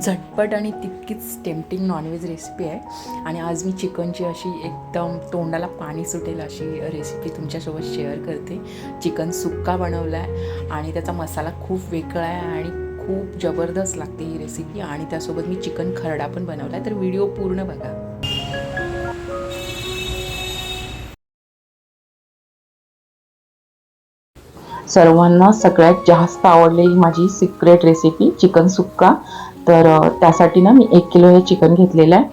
झटपट आणि तितकीच टेम्पटिंग नॉनव्हेज रेसिपी आहे. आणि आज मी चिकनची अशी एकदम तोंडाला पाणी सुटेल अशी रेसिपी तुमच्यासोबत शेअर करते. चिकन सुक्का बनवला आहे आणि त्याचा मसाला खूप वेगळा आहे आणि खूप जबरदस्त लागते ही रेसिपी आणि त्यासोबत मी चिकन खरडा पण बनवला आहे तर व्हिडिओ पूर्ण बघा. सर्वांना सगळ्यात जास्त आवडलेली माझी सिक्रेट रेसिपी चिकन सुक्का. तर त्यासाठी ना मी एक किलो हे चिकन घेतलेलं आहे.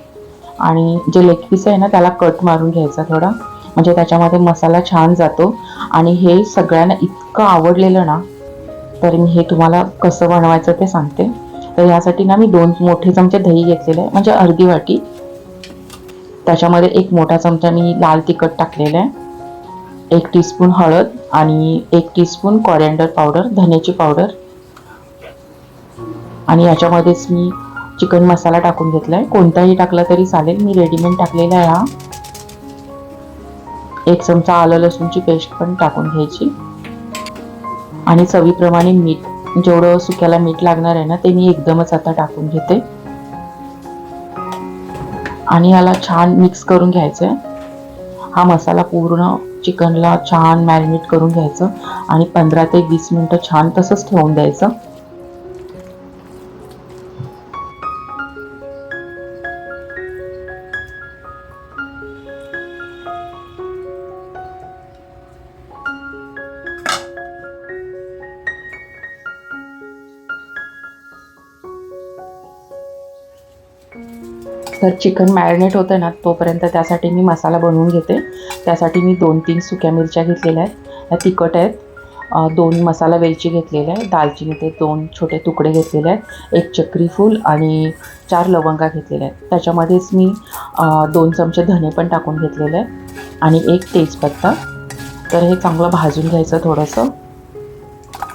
आणि जे लेग पीस आहे ना त्याला कट मारून घ्यायचा थोडा. म्हणजे त्याच्यामध्ये मसाला छान जातो. आणि हे सगळ्यांना इतकं आवडलेलं ना तर मी हे तुम्हाला कसं बनवायचं ते सांगते. तर यासाठी ना मी दोन मोठे चमचे दही घेतलेले आहे. म्हणजे अर्धी वाटी. त्याच्यामध्ये एक मोठा चमचा मी लाल तिखट टाकलेलं आहे. एक टीस्पून हळद आणि एक टीस्पून कॉरिअँडर पावडर धन्याची पावडर आणि याच्यामध्येच मी चिकन मसाला टाकून घेतला आहे कोणताही टाकला तरी चालेल. मी रेडीमेड टाकलेला आहे हा. एक चमचा आलं लसूणची पेस्ट पण टाकून घ्यायची. आणि चवीप्रमाणे मीठ जेवढं सुक्याला मीठ लागणार आहे ना ते मी एकदमच आता टाकून घेते. आणि याला छान मिक्स करून घ्यायचं आहे हा मसाला पूर्ण चिकनला छान मॅरिनेट करून घ्यायचं. आणि पंधरा ते वीस मिनटं छान तसंच ठेवून द्यायचं. तर चिकन मॅरिनेट होतं ना तोपर्यंत त्यासाठी मी मसाला बनवून घेते. त्यासाठी मी दोन तीन सुक्या मिरच्या घेतलेल्या आहेत. त्या तिखट आहेत. दोन मसाला वेलची घेतलेल्या आहे दालचिनीचे दोन छोटे तुकडे घेतलेले आहेत. एक चक्री फूल आणि चार लवंगा घेतलेल्या आहेत. त्याच्यामध्येच मी दोन चमचे धने पण टाकून घेतलेले आहे आणि एक तेजपत्ता. तर हे चांगलं भाजून घ्यायचं थोडंसं.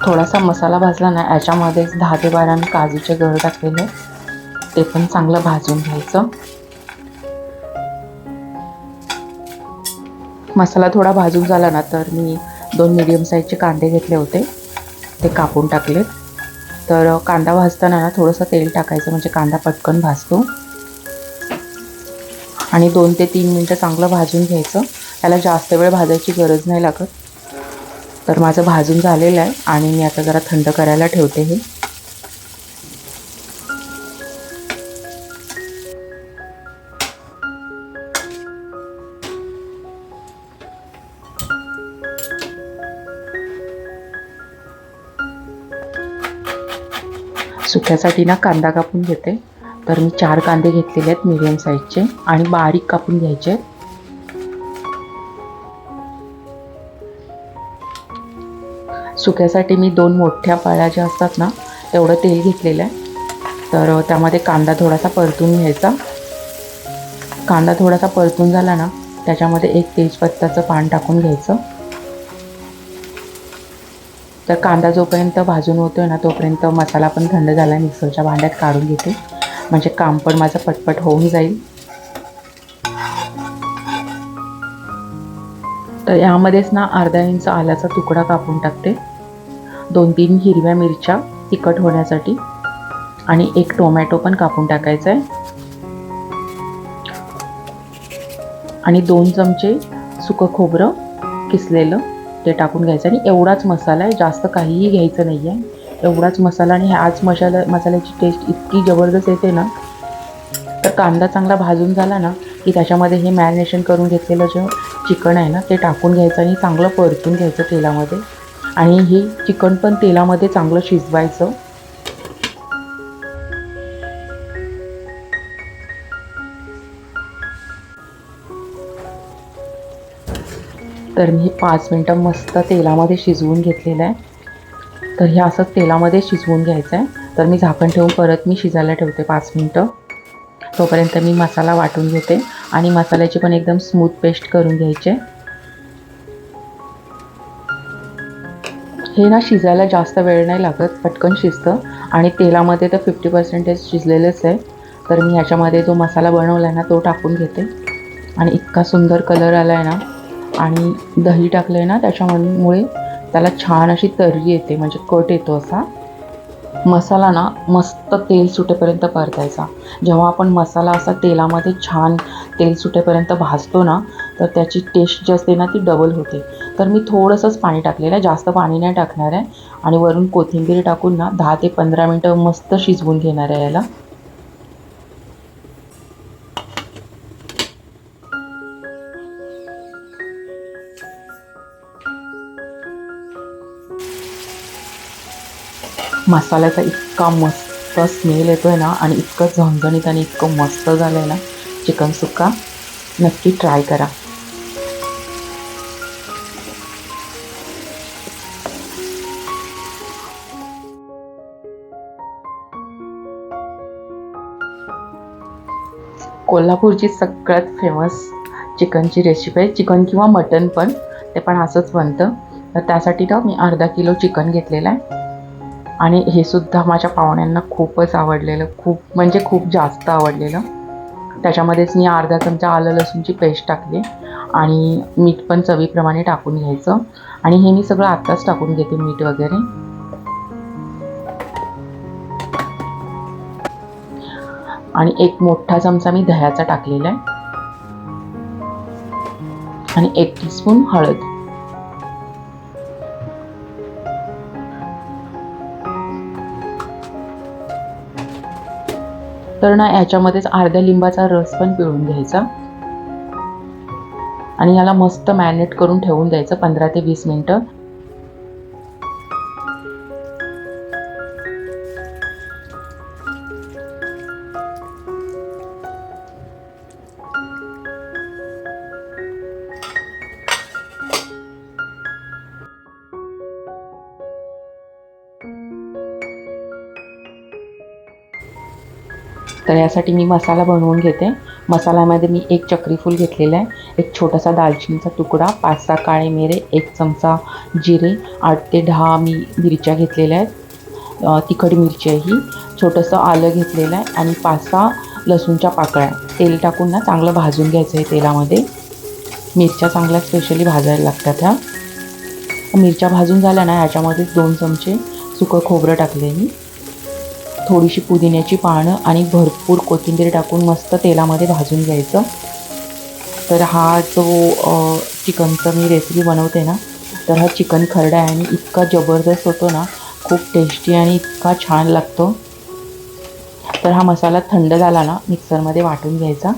थोडासा मसाला भाजला ना याच्यामध्येच दहा ते बारा मी काजूचे गळ टाकलेले आहे ते पण चांगलं भाजून घ्यायचं. मसाला थोडा भाजून झाला ना तर मी दोन मिडियम साईजचे कांदे घेतले होते. ते कापून टाकलेत. तर कांदा भाजताना ना थोडंसं तेल टाकायचं म्हणजे कांदा पटकन भाजतो. आणि दोन ते तीन मिनटं चांगलं भाजून घ्यायचं. त्याला जास्त वेळ भाजायची गरज नाही लागत. तर माझं भाजून झालेलं आहे आणि मी आता जरा थंड करायला ठेवते हे. सुक्यासाठी ना कांदा कापून घेते. तर मी चार कांदे घेतलेले आहेत मीडियम साईजचे आणि बारीक कापून घ्यायचे आहेत. सुक्यासाठी मी दोन मोठ्या पाळ्या ज्या असतात ना तेवढं तेल घेतलेलं आहे. तर त्यामध्ये कांदा थोडासा परतून घ्यायचा. कांदा थोडासा परतून झाला ना त्याच्यामध्ये एक तेजपत्ताचं पान टाकून घ्यायचं. तर कांदा जोपर्यंत भाजून होतोय ना तोपर्यंत मसाला पण थंड झाला मिक्सरच्या भांड्यात काढून घेते. म्हणजे काम पण माझं पटपट होऊन जाईल. तर यामध्येच ना अर्धा इंच आल्याचा तुकडा कापून टाकते. दोन तीन हिरव्या मिरच्या तिखट होण्यासाठी. आणि एक टोमॅटो पण कापून टाकायचा आहे आणि दोन चमचे सुकं खोबरं किसलेलं. ते टाकून घ्यायचं. आणि एवढाच मसाला आहे जास्त काहीही घ्यायचं नाही आहे. एवढाच मसाला आणि ह्याच मसाला मसाल्याची टेस्ट इतकी जबरदस्त येते ना तर कांदा चांगला भाजून झाला ना की त्याच्यामध्ये हे मॅरिनेशन करून घेतलेलं जे चिकन आहे ना ते टाकून घ्यायचं आणि चांगलं परतून घ्यायचं तेलामध्ये. आणि हे चिकन पण तेलामध्ये चांगलं शिजवायचं. तर मी हे पाच मिनटं मस्त तेलामध्ये शिजवून घेतलेलं आहे. तर हे असं तेलामध्ये शिजवून घ्यायचं आहे. तर मी झाकण ठेवून परत मी शिजायला ठेवते पाच मिनटं. तोपर्यंत मी मसाला वाटून घेते आणि मसाल्याची पण एकदम स्मूथ पेस्ट करून घ्यायचे. हे ना शिजायला जास्त वेळ नाही लागत पटकन शिजतं. आणि तेलामध्ये तर फिफ्टी पर्सेंटेज शिजलेलंच आहे. तर मी ह्याच्यामध्ये जो मसाला बनवला आहे ना तो टाकून घेते. आणि इतका सुंदर कलर आला आहे ना. आणि दही टाकलं आहे ना त्याच्यामुळे त्याला छान अशी तर्री येते म्हणजे कट येतो असा. मसाला ना मस्त तेल सुटेपर्यंत परतायचा. जेव्हा आपण मसाला असा तेलामध्ये छान तेल सुटेपर्यंत भाजतो ना तर त्याची टेस्ट जी असते ना ती डबल होते. तर मी थोडंसंच पाणी टाकलेलं आहे जास्त पाणी नाही टाकणार आहे. आणि वरून कोथिंबीर टाकून ना दहा ते पंधरा मिनटं मस्त शिजवून घेणार आहे याला. मसाल्याचा इतका मस्त स्मेल येतो आहे ना आणि इतकं झणझणीत आणि इतकं मस्त झालं आहे ना चिकन सुक्का नक्की ट्राय करा. कोल्हापूरची सगळ्यात फेमस चिकनची रेसिपी आहे. चिकन किंवा मटन पण ते पण असंच बनतं. तर त्यासाठी ना मी अर्धा किलो चिकन घेतलेलं आहे. आणि हे सुद्धा माझ्या पाहुण्यांना खूपच आवडलेलं खूप म्हणजे खूप जास्त आवडलेलं. त्याच्यामध्येच मी अर्धा चमचा आलं लसूणची पेस्ट टाकली आणि मीठ पण चवीप्रमाणे टाकून घ्यायचं. आणि हे मी सगळं आत्ताच टाकून घेते मीठ वगैरे. आणि एक मोठा चमचा मी दह्याचा टाकलेला आहे. आणि एक टीस्पून हळद. तर ना याच्यामध्येच अर्ध्या लिंबाचा रस पण पिळून घ्यायचा. आणि याला मस्त मॅरिनेट करून ठेवून द्यायचं पंधरा ते वीस मिनटं. तर यासाठी मी मसाला बनवून घेते. मसाल्यामध्ये मी एक चक्रीफूल घेतलेला आहे. एक छोटासा दालचिनीचा तुकडा पाच सहा काळे मिरे एक चमचा जिरे आठ ते दहा मी मिरच्या घेतलेल्या आहेत. तिखट मिरची आहे ही छोटंसं आलं घेतलेलं आहे आणि पाच सहा लसूणच्या पाकळ्या. तेल टाकून ना चांगलं भाजून घ्यायचं आहे तेलामध्ये. मिरच्या चांगल्या स्पेशली भाजायला लागतात ह्या. मिरच्या भाजून झाल्या ना याच्यामध्ये दोन चमचे सुकं खोबरं टाकले मी. थोडीशी पुदिन्याची पानं आणि भरपूर कोथिंबीर टाकून मस्त तेलामध्ये भाजून घ्यायचं. तर हा जो चिकनचं मी रेसिपी बनवते ना तर हा चिकन खरडा आहे आणि इतका जबरदस्त होतो ना खूप टेस्टी आणि इतका छान लागतो. तर हा मसाला थंड झाला ना मिक्सरमध्ये वाटून घ्यायचा.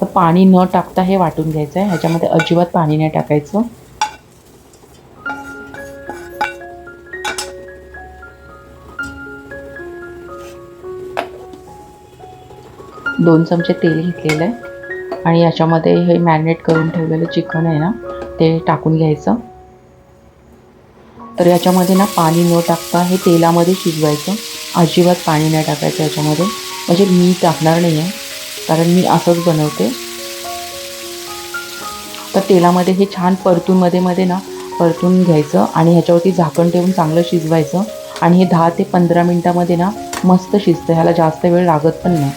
तर पाणी न टाकता हे वाटून घ्यायचं आहे ह्याच्यामध्ये अजिबात पाणी नाही टाकायचं. दोन चमचे तेल घेतलेलं आहे. आणि याच्यामध्ये हे मॅरिनेट करून ठेवलेलं चिकन आहे ना ते टाकून घ्यायचं. तर याच्यामध्ये ना पाणी न टाकता हे तेलामध्ये शिजवायचं. अजिबात पाणी नाही टाकायचं याच्यामध्ये. म्हणजे मी टाकणार नाही आहे कारण मी असंच बनवते. तर तेलामध्ये हे छान परतून मध्ये मध्ये ना परतून घ्यायचं आणि ह्याच्यावरती झाकण ठेवून चांगलं शिजवायचं. आणि हे दहा ते पंधरा मिनटामध्ये ना मस्त शिजतं. ह्याला जास्त वेळ लागत पण नाही.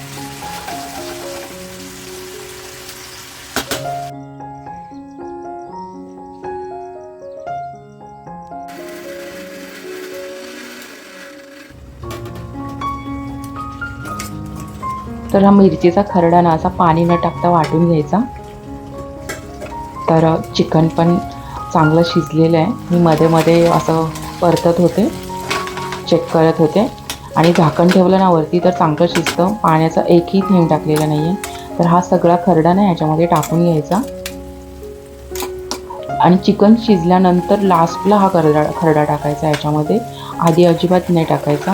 तर हा मिरचीचा खरडा ना असा पाणी न टाकता वाटून घ्यायचा. तर चिकन पण चांगलं शिजलेलं आहे. मी मध्ये मध्ये असं परतत होते चेक करत होते. आणि झाकण ठेवलं ना वरती तर चांगलं शिजतं. पाण्याचा एकही थेंब टाकलेला नाही आहे तर हा सगळा खरडा ना याच्यामध्ये टाकून घ्यायचा. आणि चिकन शिजल्यानंतर लास्टला हा खरडा खरडा टाकायचा याच्यामध्ये. आधी अजिबात नाही टाकायचा.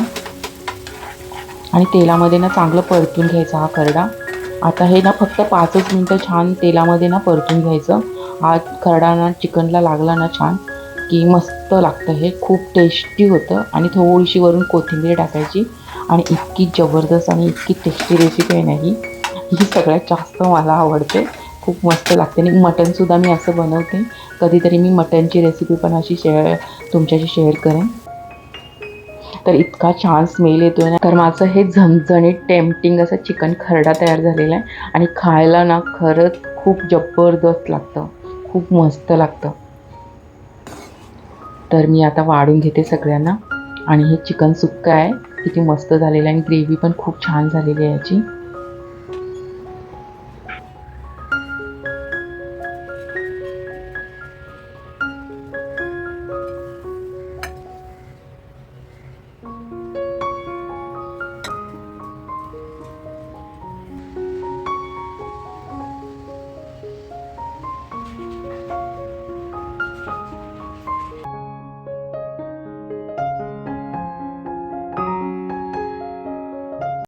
आणि तेलामध्ये ना चांगलं परतून घ्यायचा हा खरडा. आता हे ना फक्त पाचच मिनटं छान तेलामध्ये ना परतून घ्यायचं. हा खरडा ना चिकनला लागला ना छान की मस्त लागतं हे. खूप टेस्टी होतं आणि थोडीशी वरून कोथिंबीर टाकायची. आणि इतकी जबरदस्त आणि इतकी टेस्टी रेसिपी आहे ना ही. ही सगळ्यात जास्त मला आवडते. खूप मस्त लागते. आणि मटनसुद्धा मी असं बनवते. कधीतरी मी मटनची रेसिपी पण अशी शेअर तुमच्याशी शेअर करेन. तर इतका छान स्मेल येतोय ना. तर माझं हे झणझणीत टेम्पटिंग असं चिकन खरडा तयार झालेला आहे. आणि खायला ना खरंच खूप जबरदस्त लागतं. खूप मस्त लागतं. तर मी आता वाढून घेते सगळ्यांना. आणि हे चिकन सुक्का आहे. किती मस्त झालेलं आहे. आणि ग्रेव्ही पण खूप छान झालेली आहे याची.